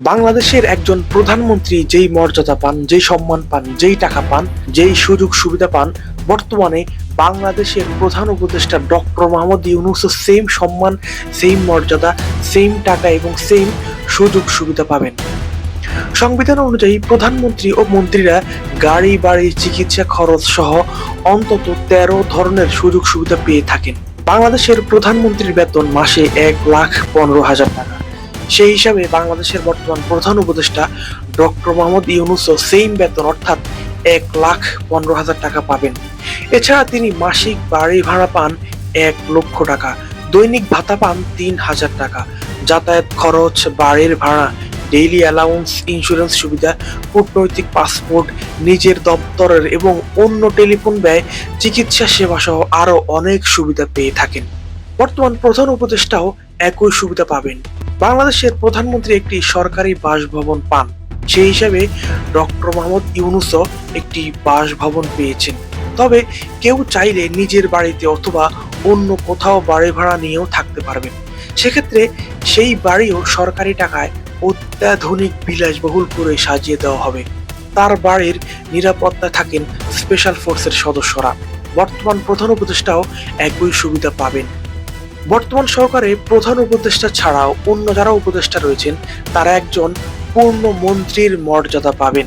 বাংলাদেশের একজন প্রধানমন্ত্রী যেই মর্যাদা পান, যেই সম্মান পান, যেই টাকা পান, যেই সুযোগ সুবিধা পান, বর্তমানে বাংলাদেশের প্রধান উপদেষ্টা ডক্টর মোহাম্মদ ইউনুসও সেম সম্মান সেম মর্যাদা সেম টাকা এবং সেম সুযোগ সুবিধা পাবেন। সংবিধান অনুযায়ী প্রধানমন্ত্রী ও মন্ত্রীরা গাড়ি, বাড়ি, চিকিৎসা খরচ সহ অন্তত তেরো ধরনের সুযোগ সুবিধা পেয়ে থাকেন। বাংলাদেশের প্রধানমন্ত্রীর বেতন মাসে এক লাখ পনেরো হাজার টাকা। সেই হিসাবে বাংলাদেশের বর্তমান প্রধান উপদেষ্টা ডক্টর মোহাম্মদ ইউনুসও সেম বেতন, অর্থাৎ এক লাখ পনেরো হাজার টাকা পাবেন। এছাড়া তিনি মাসিক বাড়ি ভাড়া পান এক লক্ষ টাকা, দৈনিক ভাতা পান তিন হাজার টাকা। যাতায়াত খরচ, বাড়ির ভাড়া ডেইলি অ্যালাউন্স ইন্স্যুরেন্স সুবিধা, কূটনৈতিক পাসপোর্ট, নিজের দপ্তরের এবং অন্য টেলিফোন ব্যয়, চিকিৎসা সেবা সহ আরও অনেক সুবিধা পেয়ে থাকেন। বর্তমান প্রধান উপদেষ্টাও একই সুবিধা পাবেন। বাংলাদেশের প্রধানমন্ত্রী একটি সরকারি বাসভবন পান। সেই হিসাবে ডক্টর মোহাম্মদ ইউনুসও একটি বাসভবন পেয়েছেন। তবে কেউ চাইলে নিজের বাড়িতে অথবা অন্য কোথাও বাড়ি ভাড়া নিয়েও থাকতে পারবেন। সেক্ষেত্রে সেই বাড়িও সরকারি টাকায় অত্যাধুনিক বিলাসবহুল করে সাজিয়ে দেওয়া হবে। তার বাড়ির নিরাপত্তা থাকেন স্পেশাল ফোর্সের সদস্যরা। বর্তমান প্রধান উপদেষ্টাও একই সুবিধা পাবেন। বর্তমান সরকারে প্রধান উপদেষ্টা ছাড়াও অন্য যারা উপদেষ্টা রয়েছেন, তারা একজন পূর্ণ মন্ত্রীর মর্যাদা পাবেন।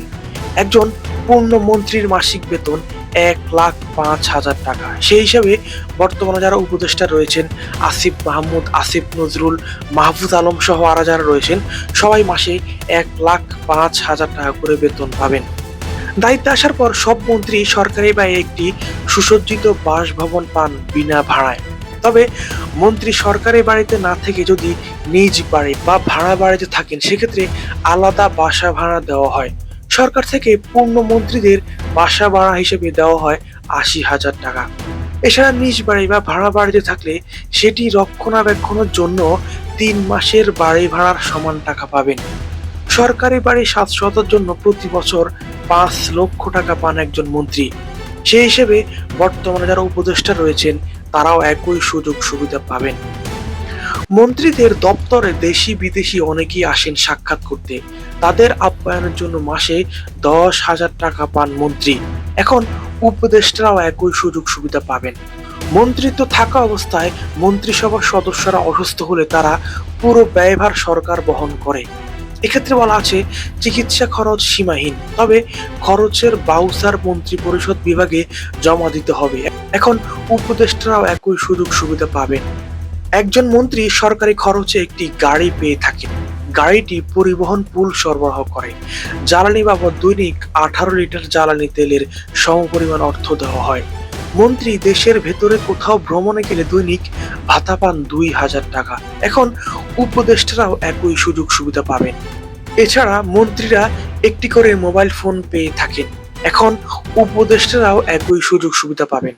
একজন পূর্ণ মন্ত্রীর মাসিক বেতন এক লাখ পাঁচ হাজার টাকা। সেই হিসাবে বর্তমানে যারা উপদেষ্টা রয়েছেন, আসিফ মাহমুদ, আসিফ নজরুল, মাহফুজ আলম সহ আরা যারা রয়েছেন, সবাই মাসে এক লাখ পাঁচ হাজার টাকা করে বেতন পাবেন। দায়িত্বে আসার পর সব মন্ত্রী সরকারি ব্যয়ে একটি সুসজ্জিত বাসভবন পান বিনা ভাড়ায়। তবে মন্ত্রী সরকারি বাড়িতে না থেকে যদি নিজ বাড়ি বা ভাড়া বাড়িতে থাকেন, সেক্ষেত্রে আলাদা বাসা ভাড়া দেওয়া হয়। সরকার থেকে পূর্ণ মন্ত্রীদের বাসা ভাড়া হিসেবে দেওয়া হয় আশি হাজার টাকা। এছাড়া নিজ বাড়ি বা ভাড়া বাড়িতে থাকলে সেটি রক্ষণাবেক্ষণের জন্য তিন মাসের বাড়ি ভাড়ার সমান টাকা পাবেন। সরকারি বাড়ি সাতশতর জন্য প্রতি বছর পাঁচ লক্ষ টাকা পান একজন মন্ত্রী। সেই হিসেবে বর্তমানে যারা উপদেষ্টা রয়েছেন, তারাও একই সুযোগ সুবিধা পাবেন। মন্ত্রীদের দপ্তরে দেশি বিদেশি অনেকেই আসেন সাক্ষাৎ করতে। তাদের আপ্যায়নের জন্য মাসে দশ হাজার টাকা পান মন্ত্রী। এখন উপদেষ্টারাও একই সুযোগ সুবিধা পাবেন। মন্ত্রিত্ব থাকা অবস্থায় মন্ত্রিসভার সদস্যরা অসুস্থ হলে তারা পুরো ব্যয়ভার সরকার বহন করে। এক্ষেত্রে বলা আছে, চিকিৎসা খরচ সীমাহীন। তবে খরচের বাউসার মন্ত্রী পরিষদ বিভাগে জমা দিতে হবে। এখন উপদেষ্টারাও একই সুযোগ সুবিধা পাবেন। একজন মন্ত্রী সরকারি খরচে একটি গাড়ি পেয়ে থাকেন। গাড়িটি পরিবহন পুল সরবরাহ করে। জ্বালানি বাবদ দৈনিক আঠারো লিটার জ্বালানি তেলের সমপরিমাণ অর্থ দেওয়া হয়। মন্ত্রী দেশের ভেতরে কোথাও ভ্রমণে গেলে দৈনিক ভাতা পান দুই হাজার টাকা। এখন উপদেষ্টারাও একই সুযোগ সুবিধা পাবেন। এছাড়া মন্ত্রীরা একটি করে মোবাইল ফোন পেয়ে থাকেন। এখন উপদেষ্টারাও একই সুযোগ সুবিধা পাবেন।